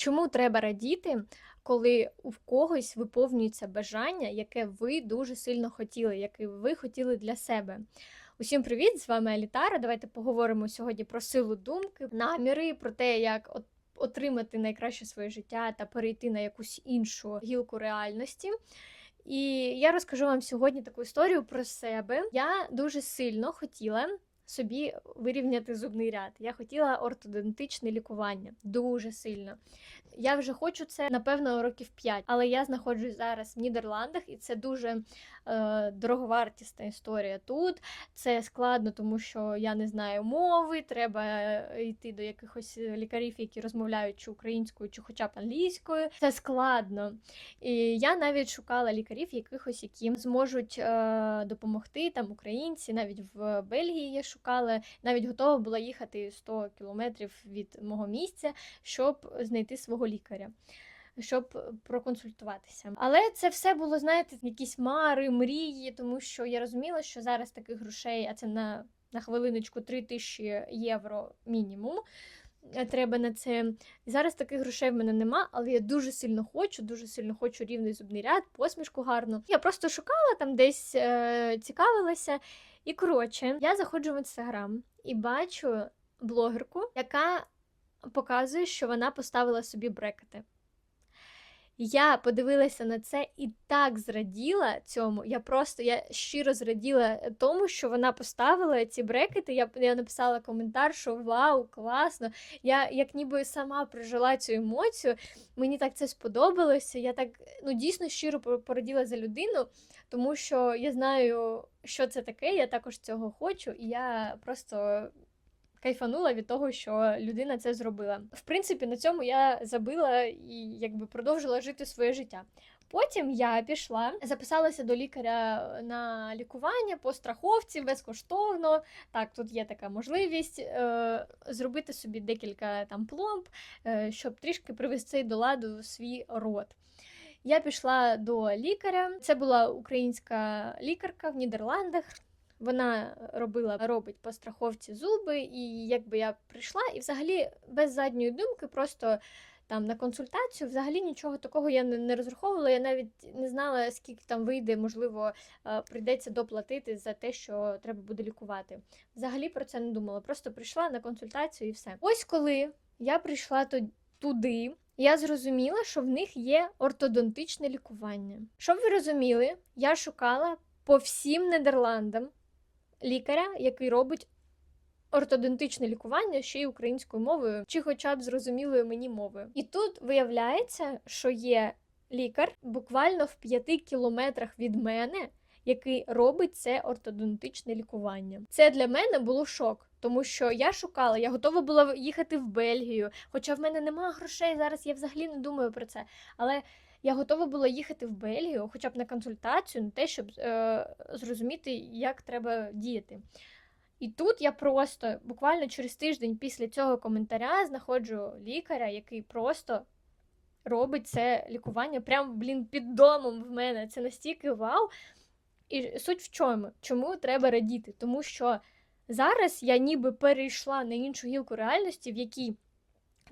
Чому треба радіти, коли у когось виповнюється бажання, яке ви дуже сильно хотіли, яке ви хотіли для себе? Усім привіт! З вами Алітара. Давайте поговоримо сьогодні про силу думки, наміри, про те, як от отримати найкраще своє життя та перейти на якусь іншу гілку реальності. І я розкажу вам сьогодні таку історію про себе. Я дуже сильно хотіла собі вирівняти зубний ряд. Я хотіла ортодонтичне лікування дуже сильно. Я вже хочу це напевно років 5, але я знаходжусь зараз в Нідерландах, і це дуже дороговартісна історія тут. Це складно, тому що я не знаю мови. Треба е, йти до якихось лікарів, які розмовляють чи українською, чи хоча б англійською. Це складно. І я навіть шукала лікарів, якихось, які зможуть е, допомогти там українці, навіть в Бельгії я шукала, навіть готова була їхати 100 кілометрів від мого місця, щоб знайти свого лікаря. Щоб проконсультуватися. Але це все було, знаєте, якісь мари, мрії, тому що я розуміла, що зараз таких грошей, а це на на хвилиночку 3 тисячі євро мінімум. е, Треба на це. Зараз таких грошей в мене нема, але я дуже сильно хочу, дуже сильно хочу рівний зубний ряд, посмішку гарну. Я просто шукала там десь е, цікавилася. І коротше, я заходжу в інстаграм і бачу блогерку, яка показує, що вона поставила собі брекети. Я подивилася на це і так зраділа цьому. Я просто я щиро зраділа тому, що вона поставила ці брекети. Я я написала коментар, що вау, класно. Я як ніби сама прожила цю емоцію. Мені так це сподобалося. Я так ну дійсно щиро пораділа за людину, тому що я знаю, що це таке. Я також цього хочу, і я просто кайфанула від того, що людина це зробила. В принципі, на цьому я забила і якби продовжила жити своє життя. Потім я пішла, записалася до лікаря на лікування по страховці безкоштовно. Так, тут є така можливість е, зробити собі декілька там пломб, е, щоб трішки привести до ладу свій рот. Я пішла до лікаря. Це була українська лікарка в Нідерландах. Вона робила робить по страховці зуби, і якби я прийшла, і взагалі без задньої думки, просто там на консультацію, взагалі нічого такого я не, не розраховувала. Я навіть не знала, скільки там вийде, можливо, прийдеться доплатити за те, що треба буде лікувати. Взагалі про це не думала. Просто прийшла на консультацію і все. Ось коли я прийшла туди. Я зрозуміла, що в них є ортодонтичне лікування. Щоб ви розуміли, я шукала по всім Нідерландам лікаря, який робить ортодонтичне лікування ще й українською мовою, чи хоча б зрозумілою мені мовою. І тут виявляється, що є лікар буквально в п'яти кілометрах від мене, який робить це ортодонтичне лікування. Це для мене було шок. Тому що я шукала, я готова була їхати в Бельгію, хоча в мене немає грошей зараз, я взагалі не думаю про це. Але я готова була їхати в Бельгію, хоча б на консультацію, на те, щоб е, зрозуміти, як треба діяти. І тут я просто буквально через тиждень після цього коментаря знаходжу лікаря, який просто робить це лікування прямо, блін, під домом в мене. Це настільки вау. І суть в чому? Чому треба радіти? Тому що зараз я ніби перейшла на іншу гілку реальності, в якій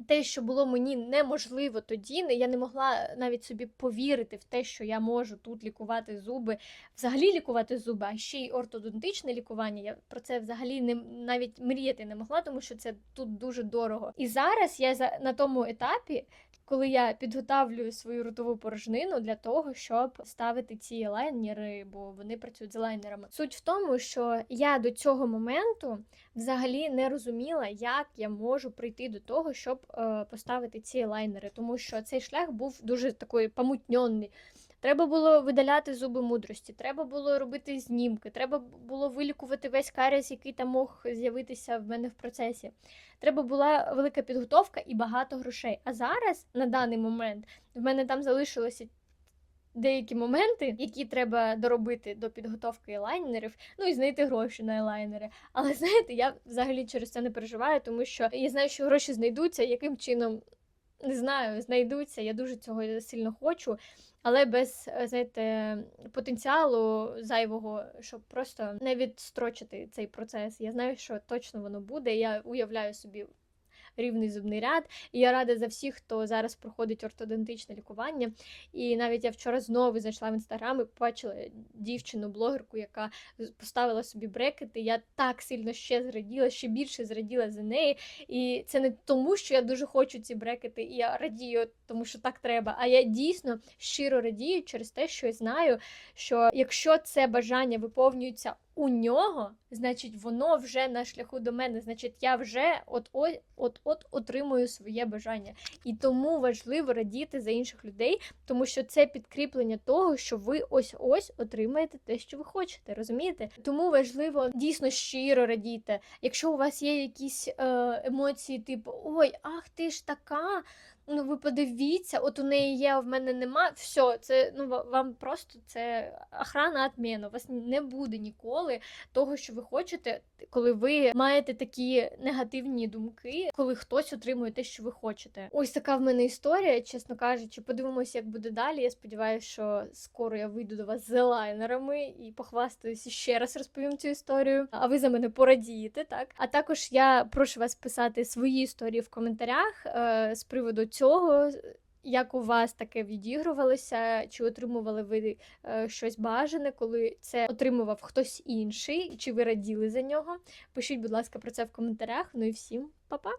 те, що було мені неможливо тоді, я не могла навіть собі повірити в те, що я можу тут лікувати зуби, взагалі лікувати зуби, а ще й ортодонтичне лікування. Я про це взагалі не навіть мріяти не могла, тому що це тут дуже дорого. І зараз я на тому етапі, коли я підготавлюю свою ротову порожнину для того, щоб ставити ці лайнери, бо вони працюють з лайнерами. Суть в тому, що я до цього моменту взагалі не розуміла, як я можу прийти до того, щоб е, поставити ці лайнери, тому що цей шлях був дуже такий помутньонний. Треба було видаляти зуби мудрості, треба було робити знімки, треба було вилікувати весь каріс, який там мог з'явитися в мене в процесі. Треба була велика підготовка і багато грошей. А зараз, на даний момент, в мене там залишилося. Деякі моменти, які треба доробити до підготовки елайнерів, ну і знайти гроші на елайнери. Але знаєте, я взагалі через це не переживаю, тому що я знаю, що гроші знайдуться, яким чином не знаю, знайдуться. Я дуже цього сильно хочу але без е, знаєте, потенціалу зайвого, щоб просто не відстрочити цей процес. Я знаю, що точно воно буде. Я уявляю собі рівний зубний ряд. І я рада за всіх, хто зараз проходить ортодонтичне лікування. І навіть я вчора знову зайшла в інстаграм і побачила дівчину-блогерку, яка поставила собі брекети. Я так сильно ще зраділа, ще більше зраділа за неї. І це не тому, що я дуже хочу ці брекети, і я радію, тому що так треба. А я дійсно щиро радію через те, що я знаю, що якщо це бажання виповнюється у нього, значить воно вже на шляху до мене. Значить, я вже от от от от отримую своє бажання. І тому важливо радіти за інших людей, тому що це підкріплення того, що ви ось ось отримаєте те, що ви хочете. Розумієте? Тому важливо дійсно щиро радіти. Якщо у вас є якісь е, емоції, типу Ой, ах ти ж така. Ну, ви подивіться, от у неї є, а в мене нема. Все, це ну вам просто це охрана відміну. У вас не буде ніколи того, що ви хочете, коли ви маєте такі негативні думки, коли хтось отримує те, що ви хочете. Ось така в мене історія, чесно кажучи. Подивимося, як буде далі. Я сподіваюся, що скоро я вийду до вас з елайнерами і похвастаюся ще раз розповім цю історію. А ви за мене порадієте, так? А також я прошу вас писати свої історії в коментарях е, з приводу цього. Як у вас таке відігрувалося? Чи отримували ви е, щось бажане, коли це отримував хтось інший? Чи ви раділи за нього? Пишіть, будь ласка, про це в коментарях. Ну і всім па-па!